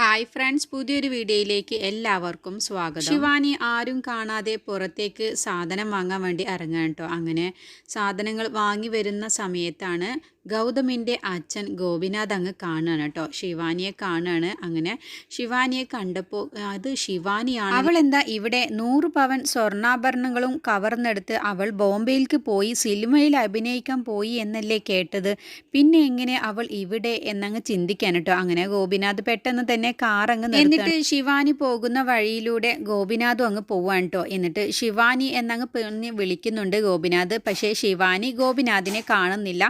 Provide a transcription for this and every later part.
Hi friends പുതിയൊരു വീഡിയോയിലേക്ക് എല്ലാവർക്കും സ്വാഗതം. ശിവാനി ആരും കാണാതെ പുറത്തേക്ക് സാധനം വാങ്ങാൻ വേണ്ടി ഇറങ്ങാൻ കേട്ടോ. അങ്ങനെ സാധനങ്ങൾ വാങ്ങി വരുന്ന സമയത്താണ് ഗൗതമിന്റെ അച്ഛൻ ഗോപിനാഥ് അങ്ങ് കാണുകയാണ് കേട്ടോ. ശിവാനിയെ കാണുകയാണ്. അങ്ങനെ ശിവാനിയെ കണ്ടപ്പോൾ അത് ശിവാനിയാണ്. അവൾ എന്താ ഇവിടെ നൂറ് പവൻ സ്വർണാഭരണങ്ങളും കവർന്നെടുത്ത് അവൾ ബോംബെയിലേക്ക് പോയി സിനിമയിൽ അഭിനയിക്കാൻ പോയി എന്നല്ലേ കേട്ടത്? പിന്നെ എങ്ങനെ അവൾ ഇവിടെ എന്നങ്ങ് ചിന്തിക്കാൻ കേട്ടോ. അങ്ങനെ ഗോപിനാഥ് പെട്ടെന്ന് തന്നെ കാർ അങ്ങ് എന്നിട്ട് ശിവാനി പോകുന്ന വഴിയിലൂടെ ഗോപിനാഥും അങ്ങ് പോവാണ് കേട്ടോ. എന്നിട്ട് ശിവാനി എന്നങ്ങ് പറഞ്ഞ് വിളിക്കുന്നുണ്ട് ഗോപിനാഥ്. പക്ഷേ ശിവാനി ഗോപിനാഥിനെ കാണുന്നില്ല.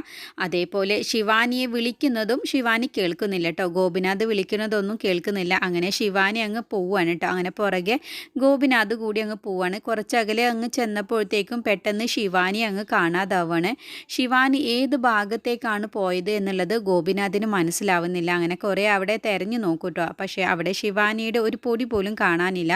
അതേപോലെ ശിവാനിയെ വിളിക്കുന്നതും ശിവാനി കേൾക്കുന്നില്ല കേട്ടോ ഗോപിനാഥ് വിളിക്കുന്നതൊന്നും കേൾക്കുന്നില്ല. അങ്ങനെ ശിവാനി അങ്ങ് പോവാണ് കേട്ടോ അങ്ങനെ പുറകെ ഗോപിനാഥ് കൂടി അങ്ങ് പോവാണ്. കുറച്ചകലെ അങ്ങ് ചെന്നപ്പോഴത്തേക്കും പെട്ടെന്ന് ശിവാനി അങ്ങ് കാണാതാവാണ്. ശിവാനി ഏത് ഭാഗത്തേക്കാണ് പോയത് എന്നുള്ളത് ഗോപിനാഥിന് മനസ്സിലാവുന്നില്ല. അങ്ങനെ കുറേ അവിടെ തെരഞ്ഞു നോക്കൂട്ടോ പക്ഷേ അവിടെ ശിവാനിയുടെ ഒരു പൊടി പോലും കാണാനില്ല.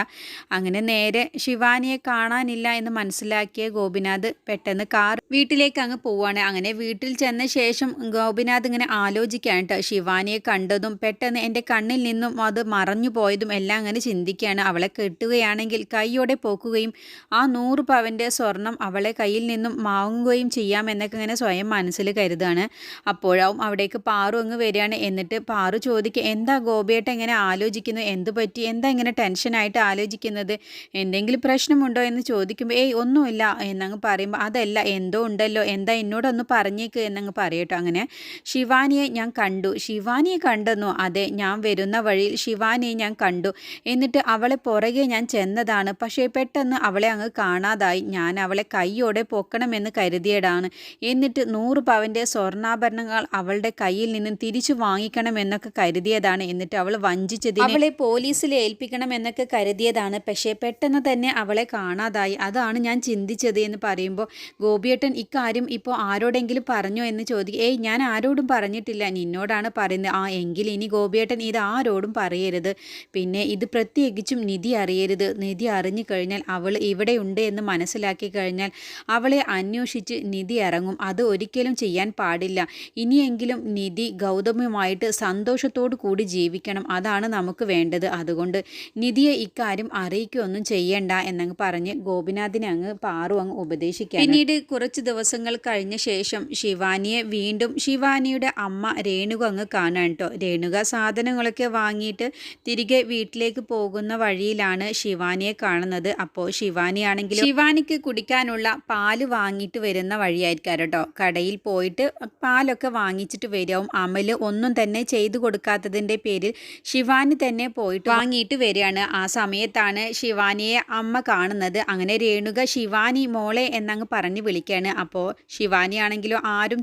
അങ്ങനെ നേരെ ശിവാനിയെ കാണാനില്ല എന്ന് മനസ്സിലാക്കിയ ഗോപിനാഥ് പെട്ടെന്ന് കാർ വീട്ടിലേക്ക് അങ്ങ് പോവാണ്. അങ്ങനെ വീട്ടിൽ ചെന്ന ശേഷം ഗോപിനാഥ് ഇങ്ങനെ ആലോചിക്കുകയാണ് കേട്ടോ ശിവാനിയെ കണ്ടതും പെട്ടെന്ന് എന്റെ കണ്ണിൽ നിന്നും അത് മറഞ്ഞു പോയതും എല്ലാം അങ്ങനെ ചിന്തിക്കുകയാണ്. അവളെ കെട്ടുകയാണെങ്കിൽ കൈയോടെ പോക്കുകയും ആ നൂറ് പവന്റെ സ്വർണം അവളെ കയ്യിൽ നിന്നും വാങ്ങുകയും ചെയ്യാം എന്നൊക്കെ ഇങ്ങനെ സ്വയം മനസ്സിൽ കരുതാണ് അപ്പോഴാവും അവിടേക്ക് പാറു അങ്ങ് വരികയാണ്. എന്നിട്ട് പാറു ചോദിക്കുക എന്താ ഗോപിയേട്ട എങ്ങനെ ആലോചിക്കുന്നു? എന്ത് പറ്റി? എന്താ ഇങ്ങനെ ടെൻഷനായിട്ട് ആലോചിക്കുന്നത്? എന്തെങ്കിലും പ്രശ്നമുണ്ടോ? എന്ന് ചോദിക്കുമ്പോൾ ഏയ് ഒന്നുമില്ല. എന്നങ്ങ് പറയുമ്പോൾ അതല്ല എന്തോ ഉണ്ടല്ലോ. എന്താ എന്നോടൊന്ന് പറഞ്ഞേക്ക്? എന്നങ്ങ് പറയട്ടോ. അങ്ങനെ. ശിവാനിയെ ഞാൻ കണ്ടു. ശിവാനിയെ കണ്ടെന്നു? അതെ ഞാൻ വരുന്ന വഴിയിൽ ശിവാനിയെ ഞാൻ കണ്ടു. എന്നിട്ട് അവളെ പുറകെ ഞാൻ ചെന്നതാണ്. പക്ഷേ പെട്ടെന്ന് അവളെ അങ്ങ് കാണാതായി. ഞാൻ അവളെ കൈയോടെ പൊക്കണമെന്ന് കരുതിയതാണ്. എന്നിട്ട് നൂറ് പവന്റെ സ്വർണാഭരണങ്ങൾ അവളുടെ കയ്യിൽ നിന്നും തിരിച്ചു വാങ്ങിക്കണം എന്നൊക്കെ കരുതിയതാണ്. എന്നിട്ട് അവൾ വഞ്ചിച്ചത് അവളെ പോലീസിൽ ഏൽപ്പിക്കണം എന്നൊക്കെ കരുതിയതാണ്. പക്ഷേ പെട്ടെന്ന് തന്നെ അവളെ കാണാതായി. അതാണ് ഞാൻ ചിന്തിച്ചത് എന്ന് പറയുമ്പോൾ ഗോപിയേട്ടൻ ഇക്കാര്യം ഇപ്പോൾ ആരോടെങ്കിലും പറഞ്ഞോ എന്ന് ചോദിക്കും ഏയ് ഞാൻ ആരോടും പറഞ്ഞിട്ടില്ല. നിന്നോടാണ് പറയുന്നത്. ആ എങ്കിൽ ഇനി ഗോപിയേട്ടൻ ഇത് ആരോടും പറയരുത്. പിന്നെ ഇത് പ്രത്യേകിച്ചും നിധി അറിയരുത്. നിധി അറിഞ്ഞു കഴിഞ്ഞാൽ അവൾ ഇവിടെ ഉണ്ട് എന്ന് മനസ്സിലാക്കി കഴിഞ്ഞാൽ അവളെ അന്വേഷിച്ച് നിധി ഇറങ്ങും. അത് ഒരിക്കലും ചെയ്യാൻ പാടില്ല. ഇനിയെങ്കിലും നിധി ഗൗതമുമായിട്ട് സന്തോഷത്തോടു കൂടി ജീവിക്കണം. അതാണ് നമുക്ക് വേണ്ടത്. അതുകൊണ്ട് നിധിയെ ഇക്കാര്യം അറിയിക്കുകയൊന്നും ചെയ്യണ്ട എന്നങ്ങ് പറഞ്ഞ് ഗോപിനാഥിനെ അങ്ങ് പാറു അങ്ങ് ഉപദേശിക്കാം പിന്നീട് കുറച്ച് ദിവസങ്ങൾ കഴിഞ്ഞ ശേഷം ശിവാനിയെ വീണ്ടും ശിവാനിയുടെ അമ്മ രേണുക അങ്ങ് കാണാൻ കേട്ടോ രേണുക സാധനങ്ങളൊക്കെ വാങ്ങിയിട്ട് തിരികെ വീട്ടിലേക്ക് പോകുന്ന വഴിയിലാണ് ശിവാനിയെ കാണുന്നത്. അപ്പോൾ ശിവാനി ശിവാനിയാണെങ്കിൽ ശിവാനിക്ക് കുടിക്കാനുള്ള പാൽ വാങ്ങിയിട്ട് വരുന്ന വഴിയായിരിക്കാം കേട്ടോ കടയിൽ പോയിട്ട് പാലൊക്കെ വാങ്ങിച്ചിട്ട് വരും. അമൽ ഒന്നും തന്നെ ചെയ്തു കൊടുക്കാത്തതിന്റെ പേരിൽ ശിവാനി തന്നെ പോയിട്ട് വാങ്ങിയിട്ട് വരികയാണ്. ആ സമയത്താണ് ശിവാനിയെ അമ്മ കാണുന്നത്. അങ്ങനെ രേണുക ശിവാനി മോളെ എന്നങ്ങ് പറഞ്ഞ് വിളിക്കുകയാണ് അപ്പോൾ ശിവാനി ആണെങ്കിലും ആരും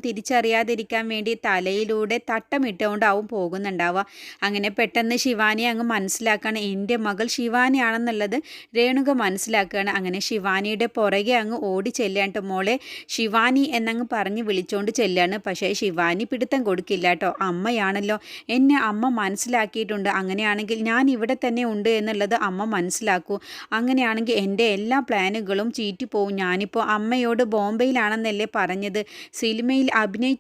തിരിച്ചറിയാതിരിക്കാൻ വേണ്ടി തലയിലൂടെ തട്ടമിട്ടുകൊണ്ടാവും പോകുന്നുണ്ടാവുക. അങ്ങനെ പെട്ടെന്ന് ശിവാനി അങ്ങ് മനസ്സിലാക്കുകയാണ് എന്റെ മകൾ ശിവാനിയാണെന്നുള്ളത് രേണുക മനസ്സിലാക്കുകയാണ്. അങ്ങനെ ശിവാനിയുടെ പുറകെ അങ്ങ് ഓടി ചെല്ലാണ്ട് മോളെ. ശിവാനി എന്നങ്ങ് പറഞ്ഞ് വിളിച്ചുകൊണ്ട് ചെല്ലാണ് പക്ഷേ ശിവാനി പിടുത്തം കൊടുക്കില്ല കേട്ടോ അമ്മയാണല്ലോ. എന്നെ അമ്മ മനസ്സിലാക്കിയിട്ടുണ്ട്. അങ്ങനെയാണെങ്കിൽ ഞാൻ ഇവിടെ തന്നെ ഉണ്ട് എന്നുള്ളത് അമ്മ മനസ്സിലാക്കൂ. അങ്ങനെയാണെങ്കിൽ എന്റെ എല്ലാ പ്ലാനുകളും ചീറ്റിപ്പോവും. ഞാനിപ്പോൾ അമ്മയോട് ബോംബെയിലാണെന്നല്ലേ പറഞ്ഞത്. സിനിമയിൽ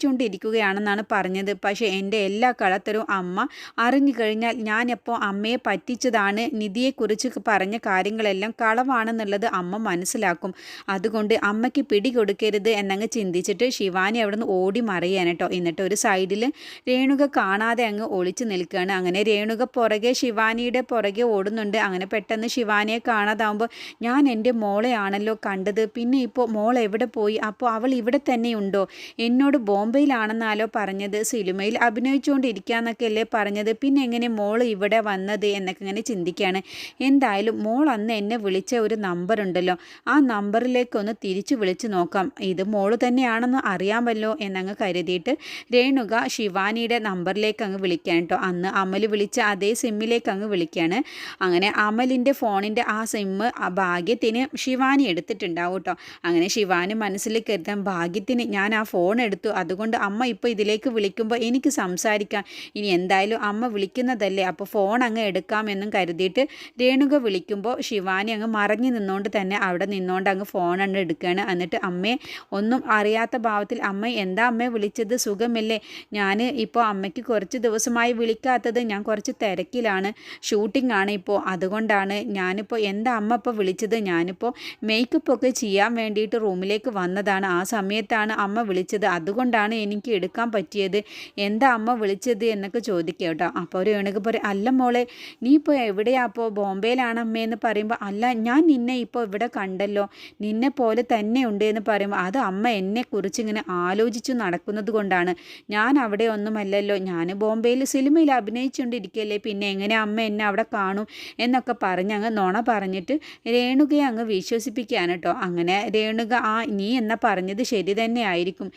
അഭിനയിച്ചുകൊണ്ടിരിക്കുകയാണെന്നാണ് പറഞ്ഞത്. പക്ഷേ എന്റെ എല്ലാ കളത്തരും അമ്മ അറിഞ്ഞു കഴിഞ്ഞാൽ ഞാനെപ്പോൾ അമ്മയെ പറ്റിച്ചതാണ്. നിധിയെക്കുറിച്ച് പറഞ്ഞ കാര്യങ്ങളെല്ലാം കളവാണെന്നുള്ളത് അമ്മ മനസ്സിലാക്കും. അതുകൊണ്ട് അമ്മയ്ക്ക് പിടി കൊടുക്കരുത് എന്നങ്ങ് ചിന്തിച്ചിട്ട് ശിവാനി അവിടെ നിന്ന് ഓടി മറിയാൻ കേട്ടോ. എന്നിട്ട് ഒരു സൈഡിൽ രേണുക കാണാതെ അങ്ങ് ഒളിച്ചു നിൽക്കുകയാണ്. അങ്ങനെ രേണുക പുറകെ ശിവാനിയുടെ പുറകെ ഓടുന്നുണ്ട്. അങ്ങനെ പെട്ടെന്ന് ശിവാനിയെ കാണാതാവുമ്പോൾ ഞാൻ എന്റെ മോളെയാണല്ലോ കണ്ടത്. പിന്നെ ഇപ്പോൾ മോൾ എവിടെ പോയി? അപ്പോൾ അവൾ ഇവിടെ തന്നെയുണ്ടോ? എന്നോട് ബോംബെയിലാണെന്നാലോ പറഞ്ഞത്. സിനിമയിൽ അഭിനയിച്ചുകൊണ്ടിരിക്കുകയെന്നൊക്കെ അല്ലേ പറഞ്ഞത്. പിന്നെ എങ്ങനെ മോൾ ഇവിടെ വന്നത് എന്നൊക്കെ ഇങ്ങനെ ചിന്തിക്കുകയാണ് എന്തായാലും മോൾ അന്ന് എന്നെ വിളിച്ച ഒരു നമ്പർ ഉണ്ടല്ലോ. ആ നമ്പറിലേക്കൊന്ന് തിരിച്ചു വിളിച്ച് നോക്കാം. ഇത് മോൾ തന്നെയാണെന്ന് അറിയാമല്ലോ എന്നങ്ങ് കരുതിയിട്ട് രേണുക ശിവാനിയുടെ നമ്പറിലേക്ക് അങ്ങ് വിളിക്കാൻ കേട്ടോ അന്ന് അമൽ വിളിച്ച അതേ സിമ്മിലേക്ക് അങ്ങ് വിളിക്കുകയാണ് അങ്ങനെ അമലിന്റെ ഫോണിന്റെ ആ സിമ്മ് ഭാഗ്യത്തിന് ശിവാനി എടുത്തിട്ടുണ്ടാവും കേട്ടോ അങ്ങനെ ശിവാനി മനസ്സിൽ കരുതാൻ ഭാഗ്യത്തിന് ഞാൻ ആ ഫോൺ എടുത്തു. അതുകൊണ്ട് അതുകൊണ്ട് അമ്മ ഇപ്പോൾ ഇതിലേക്ക് വിളിക്കുമ്പോൾ എനിക്ക് സംസാരിക്കാം. ഇനി എന്തായാലും അമ്മ വിളിക്കുന്നതല്ലേ? അപ്പോൾ ഫോൺ അങ്ങ് എടുക്കാമെന്നും കരുതിയിട്ട് രേണുക വിളിക്കുമ്പോൾ ശിവാനി അങ്ങ് മറഞ്ഞു നിന്നുകൊണ്ട് തന്നെ അവിടെ നിന്നുകൊണ്ട് അങ്ങ് ഫോൺ അങ്ങ് എടുക്കുകയാണ് എന്നിട്ട് അമ്മയെ ഒന്നും അറിയാത്ത ഭാവത്തിൽ അമ്മ എന്താ അമ്മയെ വിളിച്ചത്? സുഖമല്ലേ? ഞാൻ ഇപ്പോൾ അമ്മയ്ക്ക് കുറച്ച് ദിവസമായി വിളിക്കാത്തത് ഞാൻ കുറച്ച് തിരക്കിലാണ്. ഷൂട്ടിംഗ് ആണ് ഇപ്പോൾ അതുകൊണ്ടാണ് ഞാനിപ്പോൾ എന്താ അമ്മ ഇപ്പോൾ വിളിച്ചത്? ഞാനിപ്പോൾ മേക്കപ്പ് ഒക്കെ ചെയ്യാൻ വേണ്ടിയിട്ട് റൂമിലേക്ക് വന്നതാണ്. ആ സമയത്താണ് അമ്മ വിളിച്ചത്. അതുകൊണ്ടാണ് എനിക്ക് എടുക്കാൻ പറ്റിയത്. എന്താ അമ്മ വിളിച്ചത് എന്നൊക്കെ ചോദിക്കുക കേട്ടോ. അപ്പോൾ ഒരു എണുക്ക് പറയും അല്ല മോളെ നീ ഇപ്പോൾ എവിടെയാ? അപ്പോൾ ബോംബെയിലാണ് അമ്മയെന്ന് പറയുമ്പോൾ അല്ല ഞാൻ നിന്നെ ഇപ്പോൾ ഇവിടെ കണ്ടല്ലോ. നിന്നെ പോലെ തന്നെ ഉണ്ട് എന്ന് പറയുമ്പോൾ അത് അമ്മ എന്നെക്കുറിച്ച് ഇങ്ങനെ ആലോചിച്ചു നടക്കുന്നത് കൊണ്ടാണ്. ഞാൻ അവിടെ ഒന്നുമല്ലല്ലോ. ഞാൻ ബോംബെയിൽ സിനിമയിൽ അഭിനയിച്ചുകൊണ്ടിരിക്കുകയല്ലേ പിന്നെ എങ്ങനെ അമ്മ എന്നെ അവിടെ കാണും എന്നൊക്കെ പറഞ്ഞ് അങ്ങ് നുണ പറഞ്ഞിട്ട് രേണുകയെ അങ്ങ് വിശ്വസിപ്പിക്കുകയാണ് കേട്ടോ. അങ്ങനെ രേണുക ആ നീ എന്ന പറഞ്ഞത് ശരി തന്നെ ആയിരിക്കും.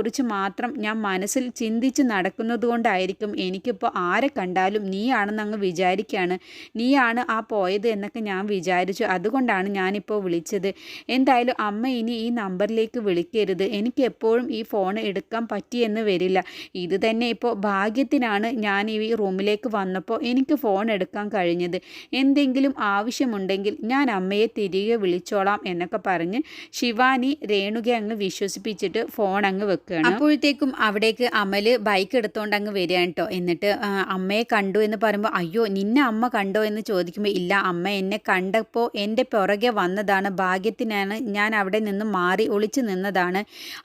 നിന്നെക്കുറിച്ച് മാത്രം ഞാൻ മനസ്സിൽ ചിന്തിച്ച് നടക്കുന്നത് കൊണ്ടായിരിക്കും എനിക്കിപ്പോൾ ആരെ കണ്ടാലും നീയാണെന്ന് അങ്ങ് വിചാരിക്കുകയാണ് നീയാണ് ആ പോയത് എന്നൊക്കെ ഞാൻ വിചാരിച്ചു. അതുകൊണ്ടാണ് ഞാനിപ്പോൾ വിളിച്ചത്. എന്തായാലും അമ്മ ഇനി ഈ നമ്പറിലേക്ക് വിളിക്കരുത്. എനിക്ക് എപ്പോഴും ഈ ഫോൺ എടുക്കാൻ പറ്റിയെന്ന് വരില്ല. ഇത് തന്നെ ഇപ്പോൾ ഭാഗ്യത്തിനാണ് ഞാൻ ഈ റൂമിലേക്ക് വന്നപ്പോൾ എനിക്ക് ഫോൺ എടുക്കാൻ കഴിഞ്ഞത്. എന്തെങ്കിലും ആവശ്യമുണ്ടെങ്കിൽ ഞാൻ അമ്മയെ തിരികെ വിളിച്ചോളാം എന്നൊക്കെ പറഞ്ഞ് ശിവാനി രേണുക അങ്ങ് വിശ്വസിപ്പിച്ചിട്ട് ഫോൺ അങ്ങ് വെക്കുകയാണ് അപ്പോഴത്തേക്കും അവിടേക്ക് അമൽ ബൈക്ക് എടുത്തോണ്ട് അങ്ങ് വരികയാണ് കേട്ടോ എന്നിട്ട് അമ്മയെ കണ്ടു എന്ന് പറയുമ്പോൾ അയ്യോ നിന്നെ അമ്മ കണ്ടോ? എന്ന് ചോദിക്കുമ്പോൾ ഇല്ല അമ്മ എന്നെ കണ്ടപ്പോൾ എന്റെ പുറകെ വന്നതാണ്. ഭാഗ്യത്തിനാണ് ഞാൻ അവിടെ നിന്ന് മാറി ഒളിച്ചു നിന്നതാണ്.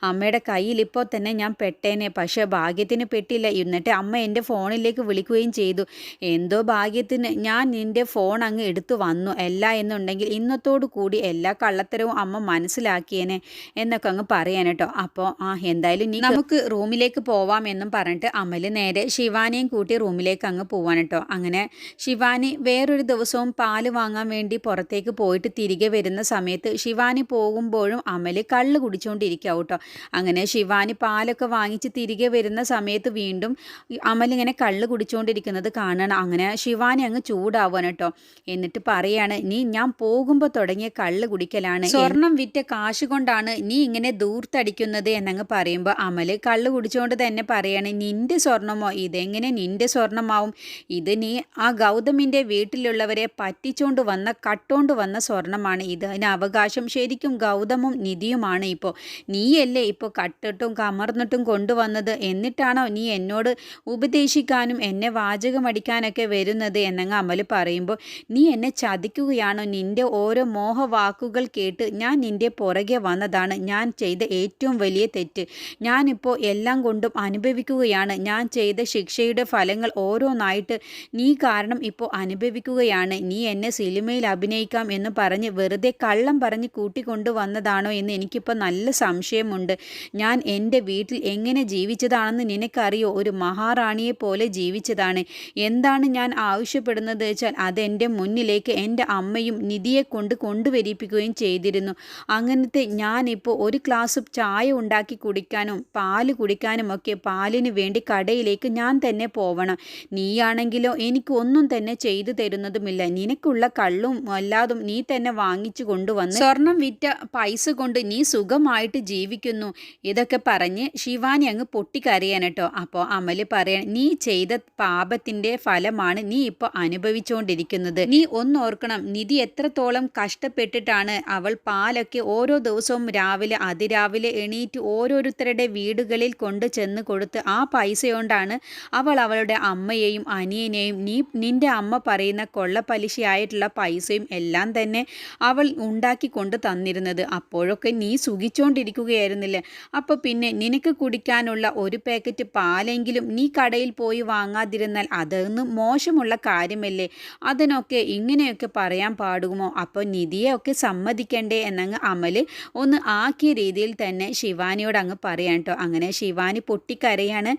അമ്മയുടെ കയ്യിൽ ഇപ്പോൾ തന്നെ ഞാൻ പെട്ടേനെ. പക്ഷേ ഭാഗ്യത്തിന് പെട്ടില്ല. എന്നിട്ട് അമ്മ എന്റെ ഫോണിലേക്ക് വിളിക്കുകയും ചെയ്തു. എന്തോ ഭാഗ്യത്തിന്? ഞാൻ നിന്റെ ഫോൺ അങ്ങ് എടുത്തു വന്നു. അല്ല എന്നുണ്ടെങ്കിൽ ഇന്നത്തോടു കൂടി എല്ലാ കള്ളത്തരവും അമ്മ മനസ്സിലാക്കിയേനെ എന്നൊക്കെ അങ്ങ് പറയാൻ കേട്ടോ അപ്പോൾ ആ എന്തായാലും നീ നമുക്ക് റൂമിലേക്ക് പോവാം എന്നും പറഞ്ഞിട്ട് അമൽ നേരെ ശിവാനിയും കൂട്ടി റൂമിലേക്ക് അങ്ങ് പോവാൻ കേട്ടോ അങ്ങനെ ശിവാനി വേറൊരു ദിവസവും പാൽ വാങ്ങാൻ വേണ്ടി പുറത്തേക്ക് പോയിട്ട് തിരികെ വരുന്ന സമയത്ത് ശിവാനി പോകുമ്പോഴും അമൽ കള്ള് കുടിച്ചുകൊണ്ടിരിക്കുക കേട്ടോ അങ്ങനെ ശിവാനി പാലൊക്കെ വാങ്ങിച്ച് തിരികെ വരുന്ന സമയത്ത് വീണ്ടും അമലിങ്ങനെ കള്ള് കുടിച്ചുകൊണ്ടിരിക്കുന്നത് കാണണം. അങ്ങനെ ശിവാനി അങ്ങ് ചൂടാവാൻ കേട്ടോ എന്നിട്ട് പറയാണ് നീ ഞാൻ പോകുമ്പോൾ തുടങ്ങിയ കള്ള് കുടിക്കലാണ്. സ്വർണം വിറ്റ കാശ് കൊണ്ടാണ് നീ ഇങ്ങനെ ദൂർത്തടിക്കുന്നത് എന്നങ്ങ് പറയുമ്പോൾ അമൽ കള്ള് കുടിച്ചുകൊണ്ട് തന്നെ പറയാണ് നിന്റെ സ്വർണമോ? ഇതെങ്ങനെ നിന്റെ സ്വർണമാവും? ഇത് നീ ആ ഗൗതമിന്റെ വീട്ടിലുള്ളവരെ പറ്റിച്ചുകൊണ്ട് വന്ന കട്ടോണ്ട് വന്ന സ്വർണമാണ്. ഇതിന് അവകാശം ശരിക്കും ഗൗതമും നിധിയുമാണ് ഇപ്പോൾ നീയല്ലേ ഇപ്പോൾ കട്ടിട്ടും കമർന്നിട്ടും കൊണ്ടുവന്നത്? എന്നിട്ടാണോ നീ എന്നോട് ഉപദേശിക്കാനും എന്നെ വാചകമടിക്കാനൊക്കെ വരുന്നത്? എന്നങ്ങ് അമൽ പറയുമ്പോൾ നീ എന്നെ ചതിക്കുകയാണോ? നിന്റെ ഓരോ മോഹവാക്കുകൾ കേട്ട് ഞാൻ നിന്റെ പുറകെ വന്നതാണ്. ഞാൻ ചെയ്ത ഏറ്റവും വലിയ തെറ്റ്. ഞാനിപ്പോൾ എല്ലാം കൊണ്ടും അനുഭവിക്കുകയാണ്. ഞാൻ ചെയ്ത ശിക്ഷയുടെ ഫലങ്ങൾ ഓരോന്നായിട്ട് നീ കാരണം ഇപ്പോൾ അനുഭവിക്കുകയാണ്. നീ എന്നെ സിനിമയിൽ അഭിനയിക്കാം എന്ന് പറഞ്ഞ് വെറുതെ കള്ളം പറഞ്ഞ് കൂട്ടിക്കൊണ്ടു വന്നതാണോ എന്ന് എനിക്കിപ്പോൾ നല്ല സംശയമുണ്ട്. ഞാൻ എന്റെ വീട്ടിൽ എങ്ങനെ ജീവിച്ചതാണെന്ന് നിനക്കറിയോ? ഒരു മഹാറാണിയെ പോലെ ജീവിച്ചതാണ്. എന്താണ് ഞാൻ ആവശ്യപ്പെടുന്നത് വെച്ചാൽ അതെന്റെ മുന്നിലേക്ക് എന്റെ അമ്മയും നിധിയെ കൊണ്ട് കൊണ്ടുവരിപ്പിക്കുകയും ചെയ്തിരുന്നു. അങ്ങനത്തെ ഞാനിപ്പോൾ ഒരു ഗ്ലാസ് ചായ ഉണ്ടാക്കി കുടിക്കാനും പാൽ കുടിക്കാനും ഒക്കെ പാലിന് വേണ്ടി കടയിലേക്ക് ഞാൻ തന്നെ പോവണം. നീയാണെങ്കിലോ എനിക്ക് ഒന്നും തന്നെ ചെയ്തു തരുന്നതുമില്ല. നിനക്കുള്ള കള്ളും അല്ലാതും നീ തന്നെ വാങ്ങിച്ചു കൊണ്ടുവന്ന് സ്വർണം വിറ്റ പൈസ കൊണ്ട് നീ സുഖമായിട്ട് ജീവിക്കുന്നു. ഇതൊക്കെ പറഞ്ഞ് ശിവാനി അങ്ങ് പൊട്ടിക്കറിയാൻ കേട്ടോ അപ്പോൾ അമൽ പറയാൻ നീ ചെയ്ത പാപത്തിന്റെ ഫലമാണ് നീ ഇപ്പോൾ അനുഭവിച്ചുകൊണ്ടിരിക്കുന്നത്. നീ ഒന്നോർക്കണം നിധി എത്രത്തോളം കഷ്ടപ്പെട്ടിട്ടാണ് അവൾ പാലൊക്കെ ഓരോ ദിവസവും രാവിലെ അതിരാവിലെ എണീറ്റ് ഓരോരുത്തരുടെ വീടുകളിൽ കൊണ്ട് ചെന്ന് കൊടുത്ത് ആ പൈസ കൊണ്ടാണ് അവൾ അവളുടെ അമ്മയെയും അനിയനെയും നീ നിന്റെ അമ്മ പറയുന്ന കൊള്ളപ്പലിശയായിട്ടുള്ള പൈസയും എല്ലാം തന്നെ അവൾ ഉണ്ടാക്കി കൊണ്ട് തന്നിരുന്നത്. അപ്പോഴൊക്കെ നീ സുഖിച്ചുകൊണ്ടിരിക്കുകയായിരുന്നില്ലേ അപ്പോൾ പിന്നെ നിനക്ക് കുടിക്കാനുള്ള ഒരു പാക്കറ്റ് പാലെങ്കിലും നീ കടയിൽ പോയി വാങ്ങാതിരുന്നാൽ അതൊന്നും മോശമുള്ള കാര്യമല്ലേ? അതിനൊക്കെ ഇങ്ങനെയൊക്കെ പറയാൻ പാടുമോ? അപ്പോൾ നിധിയെ ഒക്കെ സമ്മതിക്കണ്ടേ? എന്നങ്ങ് അമൽ ഒന്ന് ആക്കിയ രീതിയിൽ തന്നെ ശിവാനിയോട് അങ്ങ് പറയാം കേട്ടോ അങ്ങനെ ശിവാനി പൊട്ടിക്കരയാണ്.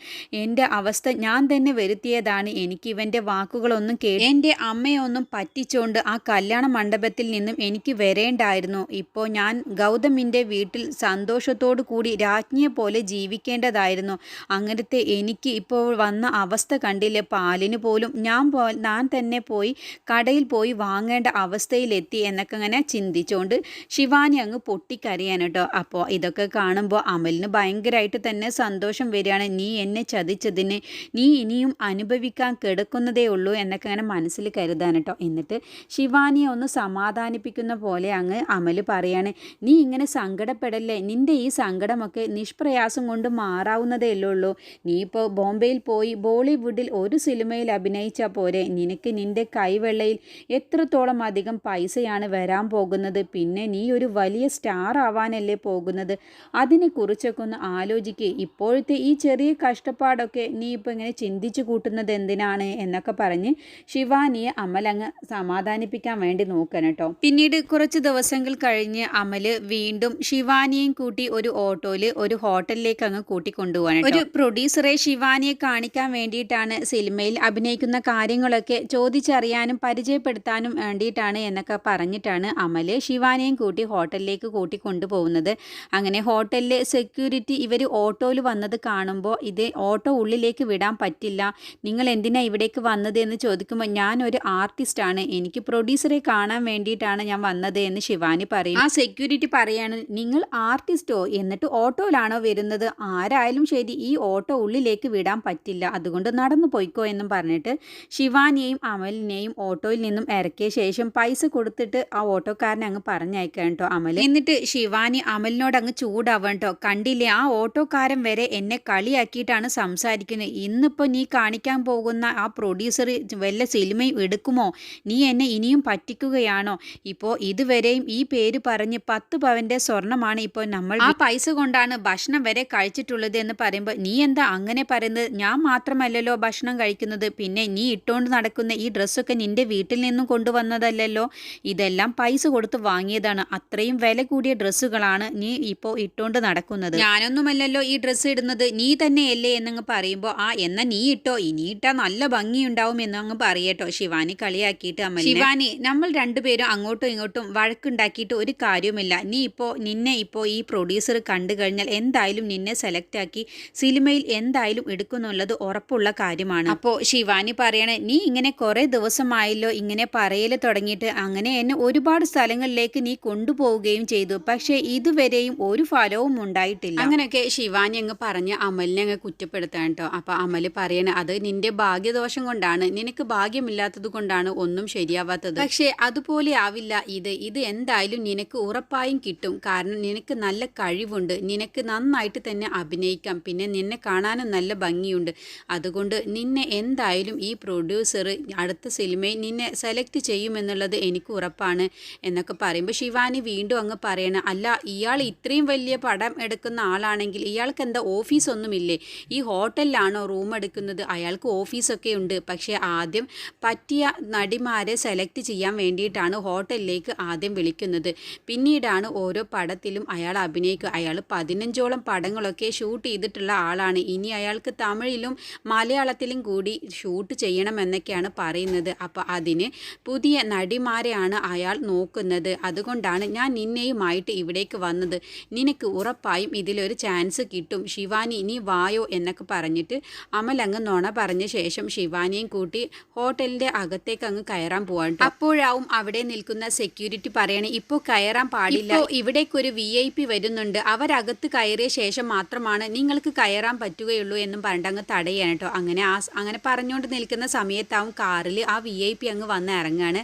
എന്റെ അവസ്ഥ ഞാൻ തന്നെ വരുത്തിയതാണ്. എനിക്ക് ഇവന്റെ വാക്കുകളൊന്നും കേ എന്റെ അമ്മയൊന്നും പറ്റിച്ചുകൊണ്ട് ആ കല്യാണ മണ്ഡപത്തിൽ നിന്നും എനിക്ക് വരേണ്ടായിരുന്നു. ഇപ്പോൾ ഞാൻ ഗൗതമിന്റെ വീട്ടിൽ സന്തോഷത്തോടു കൂടി രാജ്ഞിയെ പോലെ ജീവിക്കേണ്ടതായിരുന്നു. അങ്ങനത്തെ എനിക്ക് ഇപ്പോൾ വന്ന അവസ്ഥ കണ്ടില്ലേ? പാലിന് പോലും ഞാൻ പോ ഞാൻ തന്നെ പോയി കടയിൽ പോയി വാങ്ങേണ്ട അവസ്ഥയിലെത്തി എന്നൊക്കെ അങ്ങനെ ചിന്തിച്ചുകൊണ്ട് ശിവാനി അങ്ങ് പൊട്ടിക്കരയാണ് കേട്ടോ അപ്പോൾ ഇതൊക്കെ കാണുമ്പോൾ അമലിന് ഭയങ്കരമായിട്ട് തന്നെ സന്തോഷം വരികയാണ്. നീ എന്നെ ചതിച്ചതിന് നീ ഇനിയും അനുഭവിക്കാൻ കിടക്കുന്നതേ ഉള്ളൂ എന്നൊക്കെ അങ്ങനെ മനസ്സിൽ കരുതാൻ കേട്ടോ എന്നിട്ട് ശിവാനിയെ ഒന്ന് സമാധാനിപ്പിക്കുന്ന പോലെ അങ്ങ് അമൽ പറയാണ് നീ ഇങ്ങനെ സങ്കടപ്പെടല്ലേ? നിന്റെ ഈ സങ്കടമൊക്കെ നിഷ്പ്രയാസം കൊണ്ട് മാറാവുന്നതേ ഉള്ളൂ. നീ ഇപ്പോൾ ബോംബെയിൽ പോയി ബോളിവുഡിൽ ഒരു സിനിമയിൽ അഭിനയിച്ചാൽ പോരെ. നിനക്ക് നിന്റെ കൈവെള്ളയിൽ എത്രത്തോളം അധികം പൈസയാണ് വരാൻ പോകുന്നത്? പിന്നെ നീ ഒരു വലിയ സ്റ്റാർ ആവാനല്ലേ പോകുന്നത്? അതിനെക്കുറിച്ചൊക്കെ ഒന്ന് ആലോചിക്കുക ഇപ്പോഴത്തെ ഈ ചെറിയ കഷ്ടപ്പാടൊക്കെ നീ ഇപ്പോൾ ഇങ്ങനെ ചിന്തിച്ചു കൂട്ടുന്നത് എന്തിനാണ് എന്നൊക്കെ പറഞ്ഞ് ശിവാനിയെ അമലങ്ങ് സമാധാനിപ്പിക്കാൻ വേണ്ടി നോക്കണം കേട്ടോ. പിന്നീട് കുറച്ച് ദിവസങ്ങൾ കഴിഞ്ഞ് അമൽ വീണ്ടും ശിവാനിയും കൂട്ടി ഒരു ഓട്ടോയിൽ ഒരു ഹോട്ടലിലേക്ക് അങ്ങ് കൂട്ടിക്കൊണ്ടുപോകാൻ ഒരു പ്രൊഡ്യൂസറെ ശിവാനിയെ കാണിക്കാൻ വേണ്ടിയിട്ടാണ് സിനിമയിൽ അഭിനയിക്കുന്ന കാര്യങ്ങളൊക്കെ ചോദിച്ചറിയാനും പരിചയപ്പെടുത്താനും വേണ്ടിയിട്ടാണ് എന്നൊക്കെ പറഞ്ഞിട്ടാണ് അമൽ ശിവാനിയും കൂട്ടി ഹോട്ടലിലേക്ക് കൂട്ടിക്കൊണ്ടുപോകുന്നത് അങ്ങനെ ഹോട്ടലിലെ സെക്യൂരിറ്റി ഇവർ ഓട്ടോയിൽ വന്നത് കാണുമ്പോൾ ഇത് ഓട്ടോ ഉള്ളിലേക്ക് വിടാൻ പറ്റില്ല. നിങ്ങൾ എന്തിനാ ഇവിടേക്ക് വന്നത് എന്ന് ചോദിക്കുമ്പോൾ ഞാൻ ഒരു ആർട്ടിസ്റ്റാണ് എനിക്ക് പ്രൊഡ്യൂസറെ കാണാൻ വേണ്ടിയിട്ടാണ് ഞാൻ വന്നത് എന്ന് ശിവാനി പറയും. ആ സെക്യൂരിറ്റി പറയാണ് നിങ്ങൾ ആർട്ടിസ്റ്റോ എന്നിട്ട് ഓട്ടോയിലാണോ വരുന്നത്? ആരായാലും ശരി ഈ ഓട്ടോ ഉള്ളിലേക്ക് വിടാൻ പറ്റില്ല. അതുകൊണ്ട് നടന്നു പോയിക്കോ എന്നും പറഞ്ഞിട്ട് ശിവാനിയെയും അമലിനെയും ഓട്ടോയിൽ നിന്നും ഇറക്കിയ ശേഷം പൈസ കൊടുത്തിട്ട് ആ ഓട്ടോക്കാരനെ അങ്ങ് പറഞ്ഞയക്കാം കേട്ടോ അമൽ എന്നിട്ട് ശിവാനി അമലിനോട് അങ്ങ് ചൂടാവാൻ കേട്ടോ കണ്ടില്ലേ ഓട്ടോക്കാരൻ വരെ എന്നെ കളിയാക്കിയിട്ടാണ് സംസാരിക്കുന്നത്. ഇന്നിപ്പോൾ നീ കാണിക്കാൻ പോകുന്ന ആ പ്രൊഡ്യൂസർ വല്ല സിനിമയും എടുക്കുമോ? നീ എന്നെ ഇനിയും പറ്റിക്കുകയാണോ? ഇപ്പോൾ ഇതുവരെയും ഈ പേര് പറഞ്ഞ് പത്ത് പവന്റെ സ്വർണമാണ് ഇപ്പോൾ നമ്മൾ ആ പൈസ കൊണ്ടാണ് ഭക്ഷണം വരെ കഴിച്ചിട്ടുള്ളത് എന്ന് പറയുമ്പോൾ നീ എന്താ അങ്ങനെ പറയുന്നത്? ഞാൻ മാത്രമല്ലല്ലോ ഭക്ഷണം കഴിക്കുന്നത്. പിന്നെ നീ ഇട്ടുകൊണ്ട് നടക്കുന്ന ഈ ഡ്രസ്സൊക്കെ നിന്റെ വീട്ടിൽ നിന്നും കൊണ്ടുവന്നതല്ലല്ലോ. ഇതെല്ലാം പൈസ കൊടുത്ത് വാങ്ങിയതാണ്. അത്രയും വില കൂടിയ ഡ്രസ്സുകളാണ് നീ ഇപ്പോൾ ഇട്ടുകൊണ്ട് നടക്കുന്നത്. ഞാനൊന്നുമല്ലല്ലോ ഈ ഡ്രസ്സ് ഇടുന്നത്. നീ തന്നെയല്ലേ എന്നങ്ങ് പറയുമ്പോൾ ആ എന്ന നീ ഇട്ടോ? ഇനി ഇട്ടാ നല്ല ഭംഗിയുണ്ടാവും എന്നങ്ങ് പറയട്ടോ ശിവാനി കളിയാക്കിയിട്ട് അമ്മ ശിവാനി നമ്മൾ രണ്ടുപേരും അങ്ങോട്ടും ഇങ്ങോട്ടും വഴക്കുണ്ടാക്കിയിട്ട് ഒരു കാര്യവുമില്ല. നീ ഇപ്പോൾ നിന്നെ ഇപ്പോൾ ഈ പ്രൊഡ്യൂസർ കണ്ടു കഴിഞ്ഞാൽ എന്തായാലും നിന്നെ സെലക്ട് ആക്കി സിനിമയിൽ എന്തായാലും എടുക്കുന്നുള്ളത് ഉറപ്പുള്ള കാര്യമാണ്. അപ്പോൾ ശിവാനി പറയണേ നീ ഇങ്ങനെ കുറേ ദിവസമായല്ലോ ഇങ്ങനെ പറയൽ തുടങ്ങിയിട്ട് അങ്ങനെ എന്നെ ഒരുപാട് സ്ഥലങ്ങളിലേക്ക് നീ കൊണ്ടുപോവുകയും ചെയ്തു. പക്ഷേ ഇതുവരെയും ഒരു ഫലവും ഉണ്ടായിട്ടില്ല അങ്ങനെയൊക്കെ ശിവാനി അങ്ങ് പറഞ്ഞ് അമലിനെ അങ്ങ് കുറ്റപ്പെടുത്താൻ കേട്ടോ. അപ്പോൾ അമൽ പറയണ അത് നിന്റെ ഭാഗ്യദോഷം കൊണ്ടാണ്. നിനക്ക് ഭാഗ്യമില്ലാത്തത് കൊണ്ടാണ് ഒന്നും ശരിയാവാത്തത്. പക്ഷേ അതുപോലെ ആവില്ല ഇത്. ഇത് എന്തായാലും നിനക്ക് ഉറപ്പായും കിട്ടും. കാരണം നിനക്ക് നല്ല കഴിവുണ്ട്. നിനക്ക് നന്നായിട്ട് തന്നെ അഭിനയിക്കാം. പിന്നെ നിന്നെ കാണാനും നല്ല ഭംഗിയുണ്ട്. അതുകൊണ്ട് നിന്നെ എന്തായാലും ഈ പ്രൊഡ്യൂസർ അടുത്ത സിനിമയിൽ നിന്നെ സെലക്ട് ചെയ്യുമെന്നുള്ളത് എനിക്ക് ഉറപ്പാണ് എന്നൊക്കെ പറയുമ്പോൾ ശിവാനി വീണ്ടും അങ്ങ് പറയണം അല്ല ഇയാൾ ഇത്രയും വലിയ പടം എടുക്കുന്ന ആളാണെങ്കിൽ ഇയാൾക്ക് എന്താ ഓഫീസൊന്നുമില്ലേ? ഈ ഹോട്ടലിലാണോ റൂം എടുക്കുന്നത്? അയാൾക്ക് ഓഫീസൊക്കെ ഉണ്ട്. പക്ഷേ ആദ്യം പറ്റിയ നടിമാരെ സെലക്ട് ചെയ്യാൻ വേണ്ടിയിട്ടാണ് ഹോട്ടലിലേക്ക് ആദ്യം വിളിക്കുന്നത്. പിന്നീടാണ് ഓരോ പടത്തിലും അയാൾ അഭിനയിക്കുക. അയാൾ പതിനഞ്ചോളം പടങ്ങളൊക്കെ ഷൂട്ട് ചെയ്തിട്ടുള്ള ആളാണ്. ഇനി അയാൾക്ക് തമിഴിലും മലയാളത്തിലും കൂടി ഷൂട്ട് ചെയ്യണമെന്നൊക്കെയാണ് പറയുന്നത്. അപ്പോൾ അതിന് പുതിയ നടിമാരെയാണ് അയാൾ നോക്കുന്നത്. അതുകൊണ്ടാണ് ഞാൻ നിന്നെയുമായിട്ട് ഇവിടേക്ക് വന്നത്. നിനക്ക് ഉറപ്പായും ഇതിലൊരു ചാൻസ് കിട്ടും. ശിവാനി ഇനി വായോ എന്നൊക്കെ പറഞ്ഞിട്ട് അമൽ അങ്ങ് നുണ പറഞ്ഞ ശേഷം ശിവാനിയും കൂട്ടി ഹോട്ടലിന്റെ അകത്തേക്ക് അങ്ങ് കയറാൻ പോവാണ് അപ്പോഴാവും അവിടെ നിൽക്കുന്ന സെക്യൂരിറ്റി പറയണേ ഇപ്പോൾ കയറാൻ പാടില്ല. ഇവിടേക്കൊരു വി ഐ പി വരുന്നുണ്ട്. അവരകത്ത് കയറിയ ശേഷം മാത്രമാണ് നിങ്ങൾക്ക് കയറാൻ പറ്റുകയുള്ളൂ എന്നും പറഞ്ഞിട്ട് അങ്ങ് തടയാണ് കേട്ടോ അങ്ങനെ ആ അങ്ങനെ പറഞ്ഞുകൊണ്ട് നിൽക്കുന്ന സമയത്താവും കാറിൽ ആ വി ഐ പി അങ്ങ് വന്ന് ഇറങ്ങാണ്.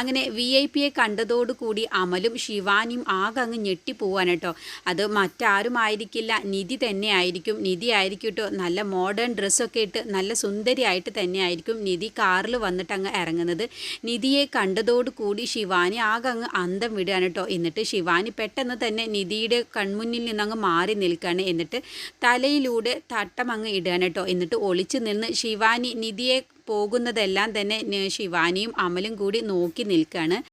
അങ്ങനെ വി ഐ പിയെ കണ്ടതോടുകൂടി അമലും ശിവാനിയും ആകെ അങ്ങ് ഞെട്ടിപ്പോവാണ് കേട്ടോ അത് മറ്റാരും ആയിരിക്കില്ല. നിധി തന്നെ ആയിരിക്കും നിധി ആയിരിക്കും കേട്ടോ നല്ല മോഡേൺ ഡ്രസ്സൊക്കെ ഇട്ട് നല്ല സുന്ദരിയായിട്ട് തന്നെ ആയിരിക്കും നിധി കാറിൽ വന്നിട്ട് അങ്ങ് ഇറങ്ങുന്നത്. നിധിയെ കണ്ടതോടുകൂടി ശിവാനി ആകെ അങ്ങ് അന്തം വിടുകയാണ് കേട്ടോ. എന്നിട്ട് ശിവാനി പെട്ടെന്ന് തന്നെ നിധിയുടെ കൺമുന്നിൽ നിന്നങ്ങ് മാറി നിൽക്കുകയാണ്. എന്നിട്ട് തലയിലൂടെ തട്ടം അങ്ങ് ഇടുകയാണ് കേട്ടോ. എന്നിട്ട് ഒളിച്ചു നിന്ന് ശിവാനി നിധിയെ പോകുന്നതെല്ലാം തന്നെ ശിവാനിയും അമലും കൂടി നോക്കി നിൽക്കുകയാണ്.